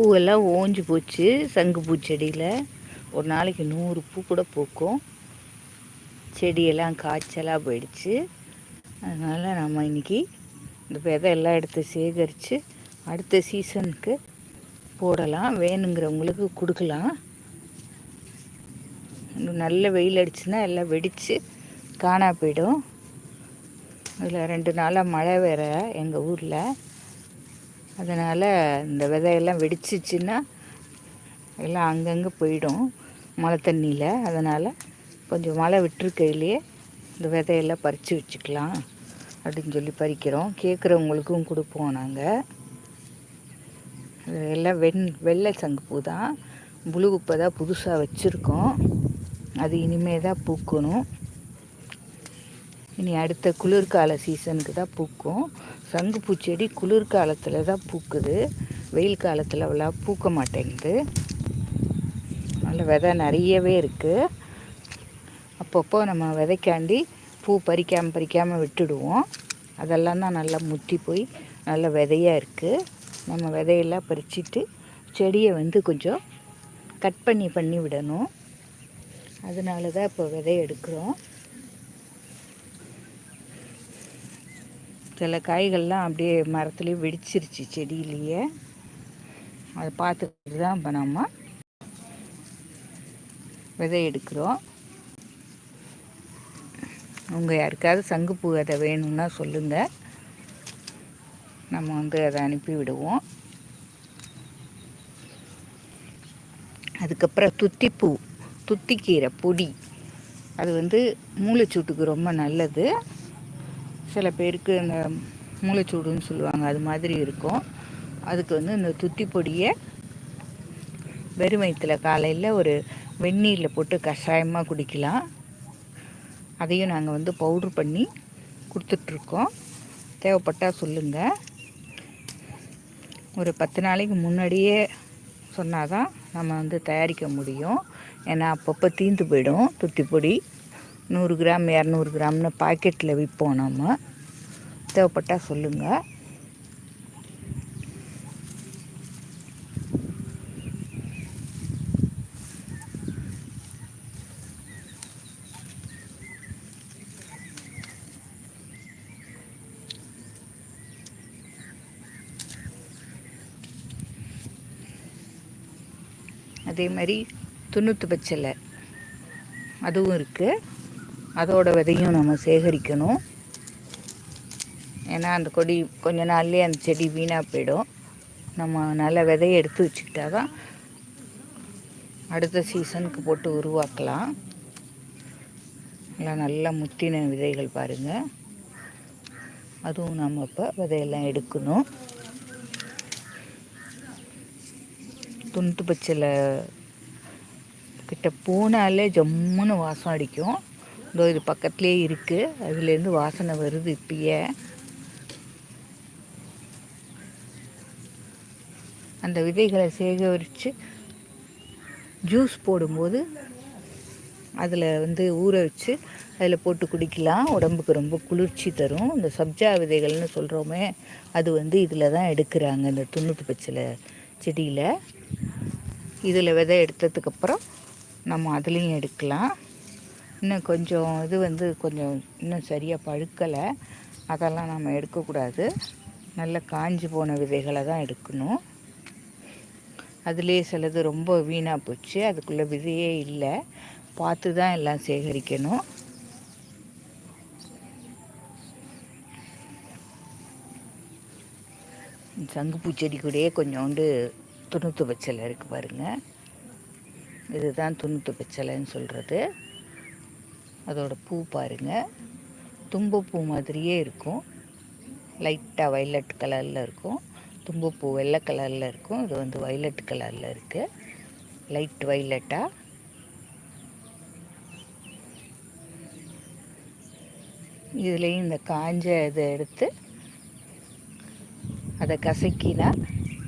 பூவெல்லாம் ஓஞ்சு போச்சு சங்கு பூச்செடியில் ஒரு நாளைக்கு நூறு பூ கூட பூக்கும். செடியெல்லாம் காய்ச்சலாக போயிடுச்சு. அதனால் நம்ம இன்றைக்கி இந்த விதையெல்லாம் எடுத்து சேகரித்து அடுத்த சீசனுக்கு போடலாம். வேணுங்கிறவங்களுக்கு கொடுக்கலாம். நல்ல வெயில் அடிச்சுன்னா எல்லாம் வெடித்து காணா போயிடும். இதில் ரெண்டு நாளாக மழை வேறு எங்கள் ஊரில். அதனால் இந்த விதையெல்லாம் வெடிச்சிச்சின்னா எல்லாம் அங்கங்கே போயிடும் மழை தண்ணியில். அதனால் கொஞ்சம் மழை விட்டுருக்கையிலேயே இந்த விதையெல்லாம் பறித்து வச்சுக்கலாம் அப்படின்னு சொல்லி பறிக்கிறோம். கேட்குறவங்களுக்கும் கொடுப்போம் நாங்கள் எல்லாம் வெண் வெள்ளை சங்குப்பூ தான். புழுகுப்பை தான் புதுசாக வச்சுருக்கோம். அது இனிமே தான் பூக்கணும். இனி அடுத்த குளிர்கால சீசனுக்கு தான் பூக்கும். சங்குப்பூ செடி குளிர்காலத்தில் தான் பூக்குது. வெயில் காலத்தில் அவ்வளோ பூக்க மாட்டேங்குது. நல்ல விதை நிறையவே இருக்குது அப்பப்போ நம்ம விதைக்காண்டி பூ பறிக்காமல் பறிக்காமல் விட்டுடுவோம். அதெல்லாம் தான் நல்லா முத்தி போய் நல்ல விதையாக இருக்குது நம்ம விதையெல்லாம் பறிச்சுட்டு செடியை வந்து கொஞ்சம் கட் பண்ணி பண்ணி விடணும். அதனால தான் இப்போ விதை எடுக்கிறோம். சில காய்கள்லாம் அப்படியே மரத்துலேயே வெடிச்சிருச்சு செடியிலேயே. அதை பார்த்துக்கிட்டு தான் இப்போ நம்ம விதை எடுக்கிறோம். உங்கள் யாருக்காவது சங்குப்பூ விதை வேணும்னா சொல்லுங்கள் நம்ம வந்து அதை அனுப்பி விடுவோம். அதுக்கப்புறம் துத்திப்பூ துத்திக்கீரை பொடி. அது வந்து மூளைச்சூட்டுக்கு ரொம்ப நல்லது. சில பேருக்கு இந்த மூளைச்சூடுன்னு சொல்லுவாங்க அது மாதிரி இருக்கும். அதுக்கு வந்து இந்த துத்தி பொடியை வெறும் வயிற்றுல காலையில் ஒரு வெந்நீரில் போட்டு கஷாயமாக குடிக்கலாம். அதையும் நாங்கள் வந்து பவுட்ரு பண்ணி கொடுத்துட்ருக்கோம். தேவைப்பட்டால் சொல்லுங்கள் ஒரு பத்து நாளைக்கு முன்னாடியே சொன்னால் தான் நம்ம வந்து தயாரிக்க முடியும். ஏன்னா அப்பப்போ தீந்து போயிடும் துத்தி பொடி நூறு கிராம் இரநூறு கிராம்னு பாக்கெட்டில் விற்போம் நம்ம தேவைப்பட்டால் சொல்லுங்கள் அதே மாதிரி துணுத்து பச்சலை அதுவும் இருக்குது அதோட விதையும் நம்ம சேகரிக்கணும். ஏன்னா அந்த கொடி கொஞ்ச நாள்லேயே அந்த செடி வீணாக போயிடும். நம்ம நல்ல விதையை எடுத்து வச்சுக்கிட்டா தான் அடுத்த சீசனுக்கு போட்டு உருவாக்கலாம். எல்லாம் நல்லா முத்தின விதைகள் பாருங்கள் அதுவும் நம்ம இப்போ விதையெல்லாம் எடுக்கணும். துண்டு பச்சையில் கிட்ட போனாலே ஜம்முன்னு வாசம் அடிக்கும். இதோ இது பக்கத்துலேயே இருக்குது அதுலேருந்து வாசனை வருது இப்பயே. அந்த விதைகளை சேகரித்து ஜூஸ் போடும்போது அதில் வந்து ஊற வச்சு அதில் போட்டு குடிக்கலாம். உடம்புக்கு ரொம்ப குளிர்ச்சி தரும். இந்த சப்ஜா விதைகள்னு சொல்கிறோமே அது வந்து இதில் தான் எடுக்கிறாங்க இந்த துண்ணூற்று பச்சில செடியில். இதில் விதை எடுத்ததுக்கப்புறம் நம்ம அதுலேயும் எடுக்கலாம். இன்னும் கொஞ்சம் இது வந்து கொஞ்சம் இன்னும் சரியாக பழுக்கலை. அதெல்லாம் நம்ம எடுக்கக்கூடாது. நல்ல காஞ்சி போன விதைகளை தான் எடுக்கணும். அதுலேயே சிலது ரொம்ப வீணாக போச்சு. அதுக்குள்ளே விதையே இல்லை. பார்த்து தான் எல்லாம் சேகரிக்கணும். சங்குப்பூ செடி கூடயே கொஞ்சோண்டு துணுத்து பச்சலை இருக்குது பாருங்கள் இதுதான் துணுத்து பச்சலைன்னு சொல்கிறது அதோட பூ பாருங்கள் தும்பப்பூ மாதிரியே இருக்கும். லைட்டாக வைலட் கலரில் இருக்கும். தும்பப்பூ வெள்ளை கலரில் இருக்கும். இது வந்து வைலட் கலரில் இருக்குது லைட் வைலட்டாக இதுலேயும் இந்த காஞ்ச இதை எடுத்து அதை கசக்கினா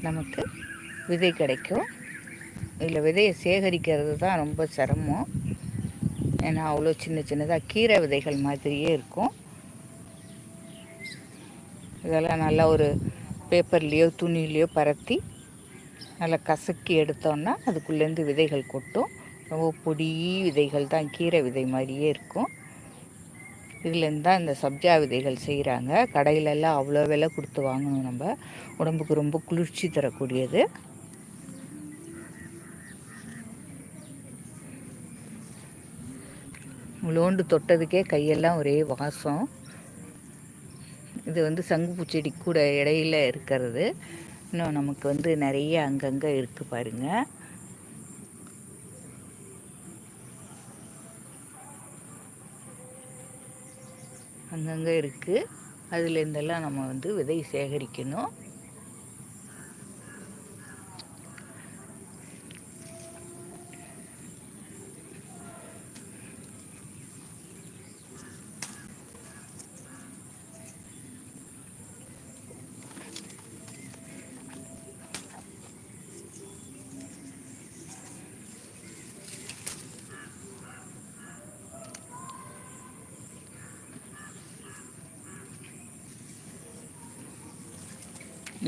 நமக்கு விதை கிடைக்கும். இதில் விதையை சேகரிக்கிறது தான் ரொம்ப சிரமம். ஏன்னா அவ்வளோ சின்ன சின்னதாக கீரை விதைகள் மாதிரியே இருக்கும். இதெல்லாம் நல்லா ஒரு பேப்பர்லேயோ துணிலேயோ பரத்தி நல்லா கசக்கி எடுத்தோன்னா அதுக்குள்ளேருந்து விதைகள் கொட்டும். ரொம்ப பொடி விதைகள் தான் கீரை விதை மாதிரியே இருக்கும். இதுலேருந்து தான் இந்த சப்ஜா விதைகள் செய்கிறாங்க கடையிலெல்லாம் அவ்வளோ விலை கொடுத்து வாங்கணும் நம்ம. உடம்புக்கு ரொம்ப குளிர்ச்சி தரக்கூடியது. அவங்களோண்டு தொட்டதுக்கே கையெல்லாம் ஒரே வாசம். இது வந்து சங்குப்பூ செடி கூட இடையில இருக்கிறது. இன்னும் நமக்கு வந்து நிறைய அங்கங்கே இருக்குது பாருங்கள் அங்கங்கே இருக்குது அதுலேருந்தெல்லாம் நம்ம வந்து விதை சேகரிக்கணும்.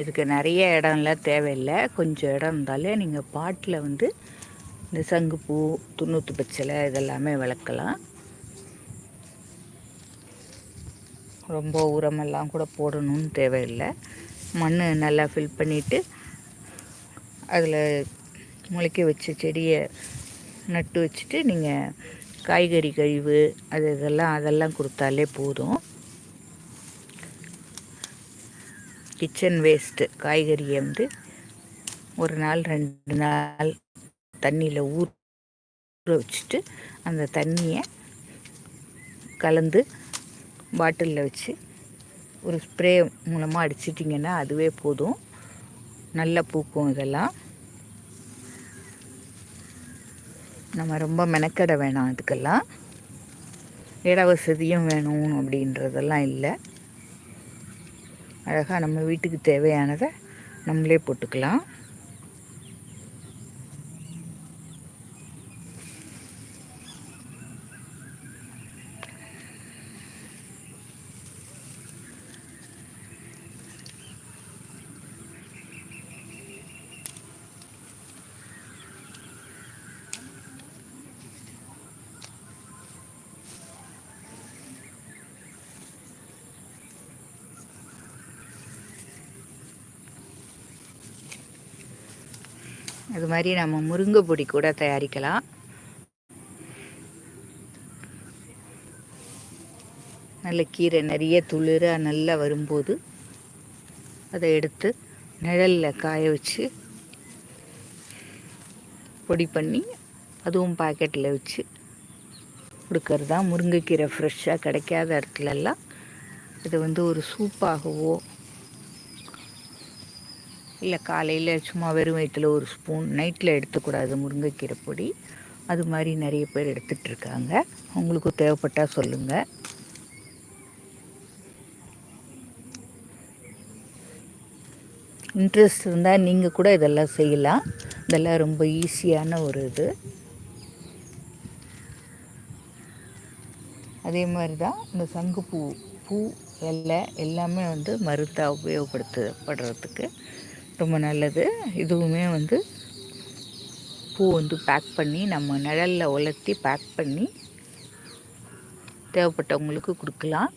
இதுக்கு நிறைய இடம்லாம் தேவையில்லை. கொஞ்சம் இடம் இருந்தாலே நீங்கள் பாட்டில் வந்து இந்த சங்குப்பூ துண்ணூற்று பச்சலை இதெல்லாமே வளர்க்கலாம் ரொம்ப உரமெல்லாம் கூட போடணும்னு தேவையில்லை. மண் நல்லா ஃபில் பண்ணிவிட்டு அதில் முளைக்க வச்ச செடியை நட்டு வச்சுட்டு நீங்கள் காய்கறி கழிவு அது இதெல்லாம் அதெல்லாம் கொடுத்தாலே போதும். கிச்சன் வேஸ்ட்டு காய்கறியை வந்து ஒரு நாள் ரெண்டு நாள் தண்ணியில் ஊற வச்சுட்டு அந்த தண்ணியை கலந்து பாட்டிலில் வச்சு ஒரு ஸ்ப்ரே மூலமாக அடிச்சிட்டிங்கன்னா அதுவே போதும். நல்ல பூக்கும் இதெல்லாம். நம்ம ரொம்ப மெனக்கட வேணாம் அதுக்கெல்லாம். இட வசதியும் வேணும் அப்படின்றதெல்லாம் இல்லை. அழகாக நம்ம வீட்டுக்கு தேவையானதை நம்மளே போட்டுக்கலாம். அது மாதிரி நம்ம முருங்கை பொடி கூட தயாரிக்கலாம். நல்ல கீரை நிறைய துளிராக நல்லா வரும்போது அதை எடுத்து நிழலில் காய வச்சு பொடி பண்ணி அதுவும் பாக்கெட்டில் வச்சு கொடுக்கறது. தான் முருங்கைக்கீரை ஃப்ரெஷ்ஷாக கிடைக்காத இடத்துலலாம் இது வந்து ஒரு சூப்பாகவோ இல்லை காலையில் சும்மா வெறும் வயிற்றில் ஒரு ஸ்பூன் நைட்டில் எடுத்துக்கூடாது முருங்கைக்கீரை பொடி. அது மாதிரி நிறைய பேர் எடுத்துகிட்ருக்காங்க உங்களுக்கு தேவைப்பட்டால் சொல்லுங்கள் இன்ட்ரெஸ்ட் இருந்தால் நீங்கள் கூட இதெல்லாம் செய்யலாம். இதெல்லாம் ரொம்ப ஈஸியான ஒரு இது. அதே மாதிரி தான் இந்த சங்குப்பூ பூ வெள்ளை எல்லாமே வந்து மருந்தாக உபயோகப்படுத்தப்படுறதுக்கு ரொம்ப நல்லது. இதுவுமே வந்து பூ வந்து பேக் பண்ணி நம்ம நிழலில் உலர்த்தி பேக் பண்ணி தேவைப்பட்டவங்களுக்கு கொடுக்கலாம்.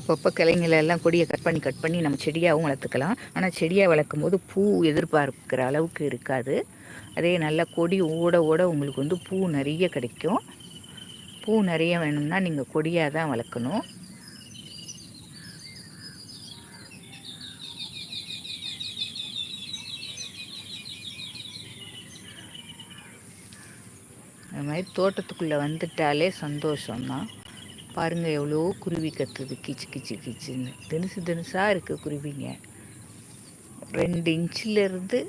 அப்பப்போ கிளைங்களெல்லாம் கொடியை கட் பண்ணி கட் பண்ணி நம்ம செடியாகவும் வளர்த்துக்கலாம். ஆனால் செடியாக வளர்க்கும் போது பூ எதிர்பார்க்கிற அளவுக்கு இருக்காது. அதே நல்லா கொடி ஓட ஓட உங்களுக்கு வந்து பூ நிறைய கிடைக்கும். பூ நிறைய வேணும்னா நீங்கள் கொடியாக தான் வளர்க்கணும். அது மாதிரி தோட்டத்துக்குள்ளே வந்துட்டாலே சந்தோஷம்தான். பாருங்கள் எவ்வளோ குருவி கத்துது. கிச்சு கிச்சு கிச்சுன்னு. தினுசு தினுசாக இருக்குது குருவிங்க. ரெண்டு இன்ச்சிலேருந்து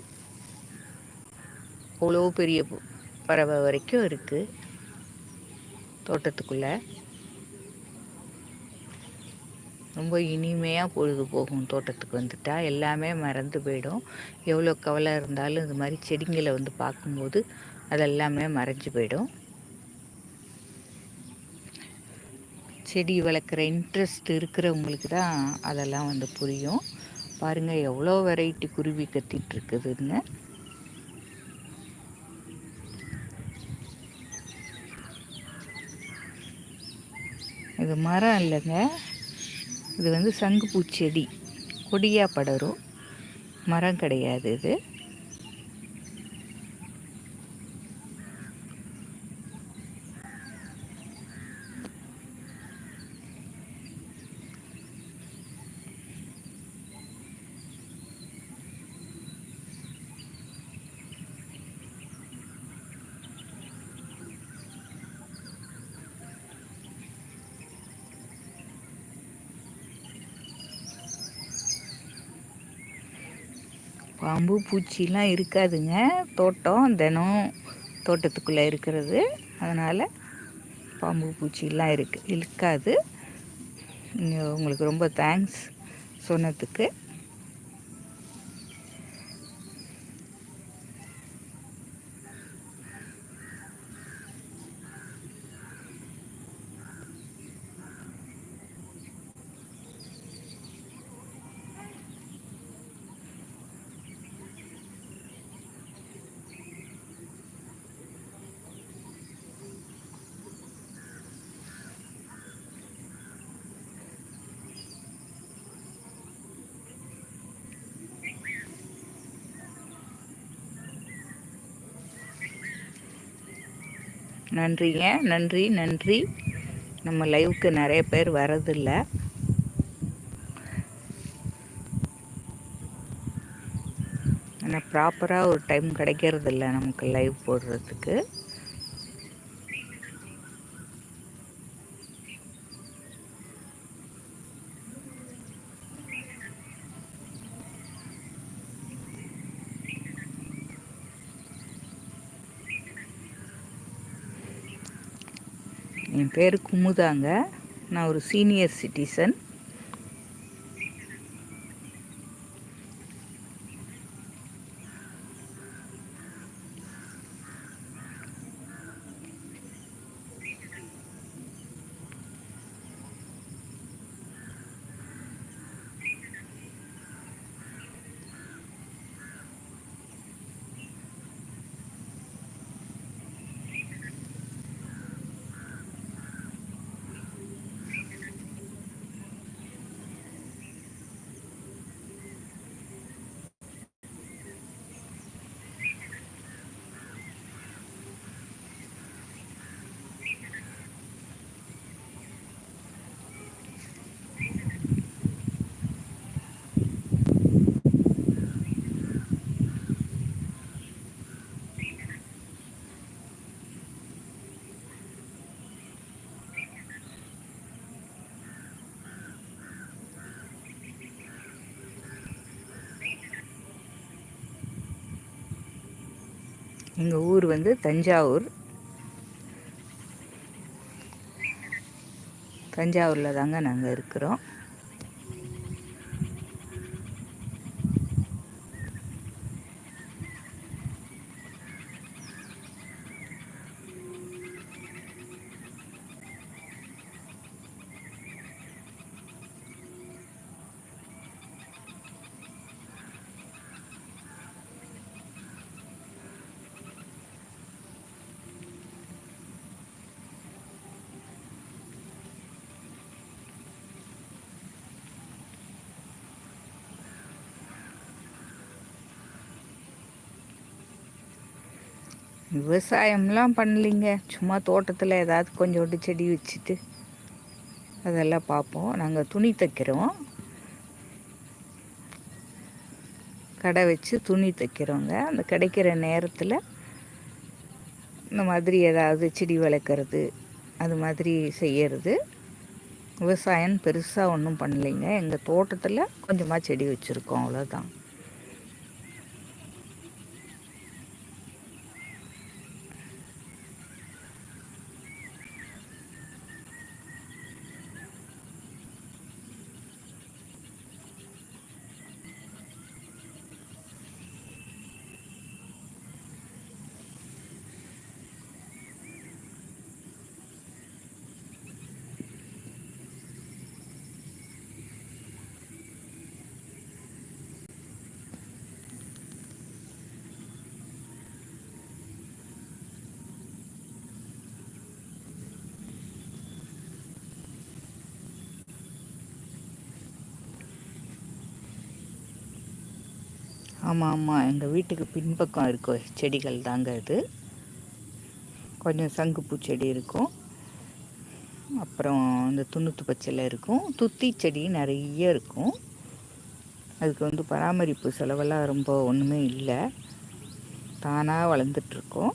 அவ்வளோ பெரிய பறவை வரைக்கும் இருக்குது தோட்டத்துக்குள்ளே. ரொம்ப இனிமையாக பொழுது போகும் தோட்டத்துக்கு வந்துட்டால் எல்லாமே மறந்து போயிடும். எவ்வளோ கவலை இருந்தாலும் இது மாதிரி செடிங்களை வந்து பார்க்கும்போது அதெல்லாமே மறைஞ்சு போயிடும். செடி வளர்க்குற இன்ட்ரெஸ்ட் இருக்கிறவங்களுக்கு தான் அதெல்லாம் வந்து புரியும். பாருங்கள் எவ்வளோ வெரைட்டி குருவி கத்திகிட்ருக்குதுன்னு இது மரம் இல்லைங்க. இது வந்து சங்குப்பூ செடி. கொடியாக படரும். மரம் கிடையாது இது. பாம்பு பூச்சிலாம் இருக்காதுங்க. தோட்டம் தினம் தோட்டத்துக்குள்ளே இருக்கிறது. அதனால் பாம்பு பூச்சிலாம் இருக்கு இருக்காது. உங்களுக்கு ரொம்ப தேங்க்ஸ் சொன்னதுக்கு. நன்றிங்க. நன்றி நன்றி. நம்ம லைவுக்கு நிறைய பேர் வரதில்லை. ஆனால் ப்ராப்பராக ஒரு டைம் கிடைக்கிறதில்ல நமக்கு லைவ் போடுறதுக்கு. என் பேர் குமுதாங்க. நான் ஒரு சீனியர் சிட்டிசன் எங்கள் ஊர் வந்து தஞ்சாவூர். தஞ்சாவூரில் தாங்க நாங்கள் இருக்கிறோம். விவசாயம்லாம் பண்ணலிங்க. சும்மா தோட்டத்தில் ஏதாவது கொஞ்சோண்டு செடி வச்சுட்டு அதெல்லாம் பார்ப்போம். நாங்கள் துணி தைக்கிறோம். கடை வச்சு துணி தைக்கிறோங்க. அந்த கிடைக்கிற நேரத்தில் இந்த மாதிரி ஏதாவது செடி வளர்க்குறது அது மாதிரி செய்யறது. விவசாயம் பெருசாக ஒன்றும் பண்ணலைங்க. எங்கள் தோட்டத்தில் கொஞ்சமாக செடி வச்சுருக்கோம். அவ்வளோதான் ஆமாம் ஆமாம் எங்கள் வீட்டுக்கு பின்பக்கம் இருக்கும் செடிகள் தாங்க இது கொஞ்சம் சங்குப்பூ செடி இருக்கும். அப்புறம் இந்த துணுத்து பச்சையில் இருக்கும். துத்தி செடி நிறைய இருக்கும். அதுக்கு வந்து பராமரிப்பு செலவெல்லாம் ரொம்ப ஒன்றுமே இல்லை. தானாக வளர்ந்துட்டுருக்கோம்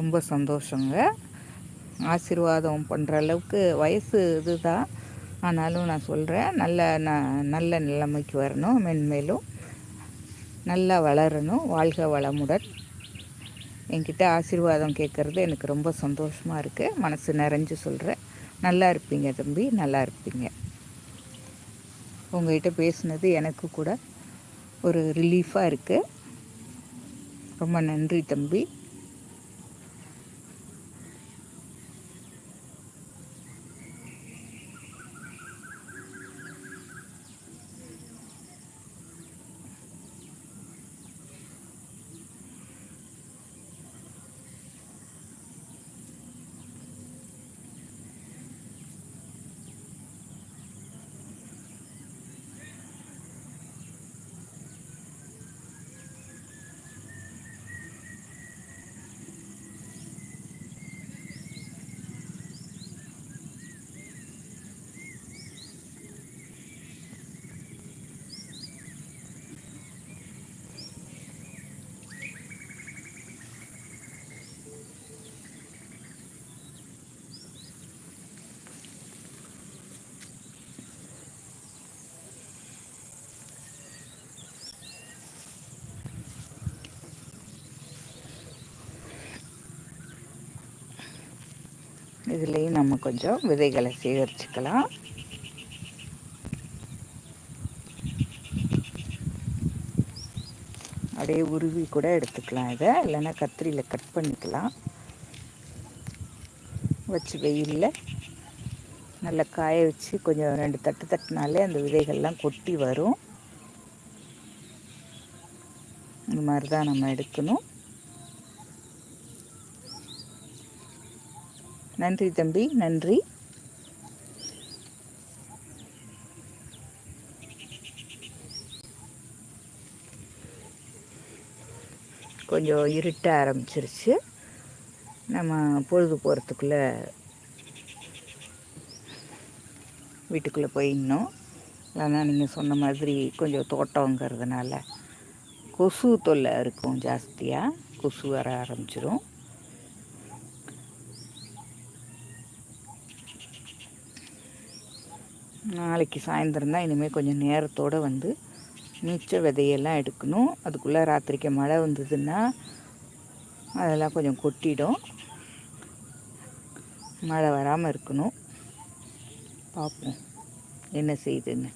ரொம்ப சந்தோஷங்க. ஆசீர்வாதம் பண்ணுற அளவுக்கு வயசு இதுதான். ஆனாலும் நான் சொல்கிறேன் நல்ல ந நல்ல நிலைமைக்கு வரணும் மென்மேலும் நல்லா வளரணும் வாழ்க வளமுடன். என்கிட்ட ஆசீர்வாதம் கேட்குறது எனக்கு ரொம்ப சந்தோஷமாக இருக்குது மனசு நிறைஞ்சு சொல்கிறேன் நல்லா இருப்பீங்க தம்பி நல்லா இருப்பீங்க. உங்கள்கிட்ட பேசுனது எனக்கு கூட ஒரு ரிலீஃபாக இருக்குது ரொம்ப நன்றி தம்பி. இதுலேயும் நம்ம கொஞ்சம் விதைகளை சேகரிச்சுக்கலாம். அப்படியே உருவி கூட எடுத்துக்கலாம் இதை. இல்லைன்னா கத்திரியில் கட் பண்ணிக்கலாம். வச்சு வெயிலில் நல்லா காய வச்சு கொஞ்சம் ரெண்டு தட்டு தட்டினாலே அந்த விதைகள்லாம் கொட்டி வரும். இந்த மாதிரி தான் நம்ம எடுக்கணும். நன்றி தம்பி நன்றி. கொஞ்சம் இருட்ட ஆரம்பிச்சிருச்சு. நம்ம பொழுது போகிறதுக்குள்ளே வீட்டுக்குள்ளே போயிடணும் ஆனால் நீங்கள் சொன்ன மாதிரி கொஞ்சம் தோட்டங்கிறதுனால கொசு தொல்லை இருக்கும் ஜாஸ்தியாக கொசு வர ஆரம்பிச்சிடும் நாளைக்கு சாயந்தரம் தான் இனிமேல் கொஞ்சம் நேரத்தோடு வந்து மிச்ச விதையெல்லாம் எடுக்கணும். அதுக்குள்ளே ராத்திரிக்கு மழை வந்ததுன்னா அதெல்லாம் கொஞ்சம் கொட்டிடும். மழை வராமல் இருக்கணும். பார்ப்போம். என்ன செய்யுதுன்னு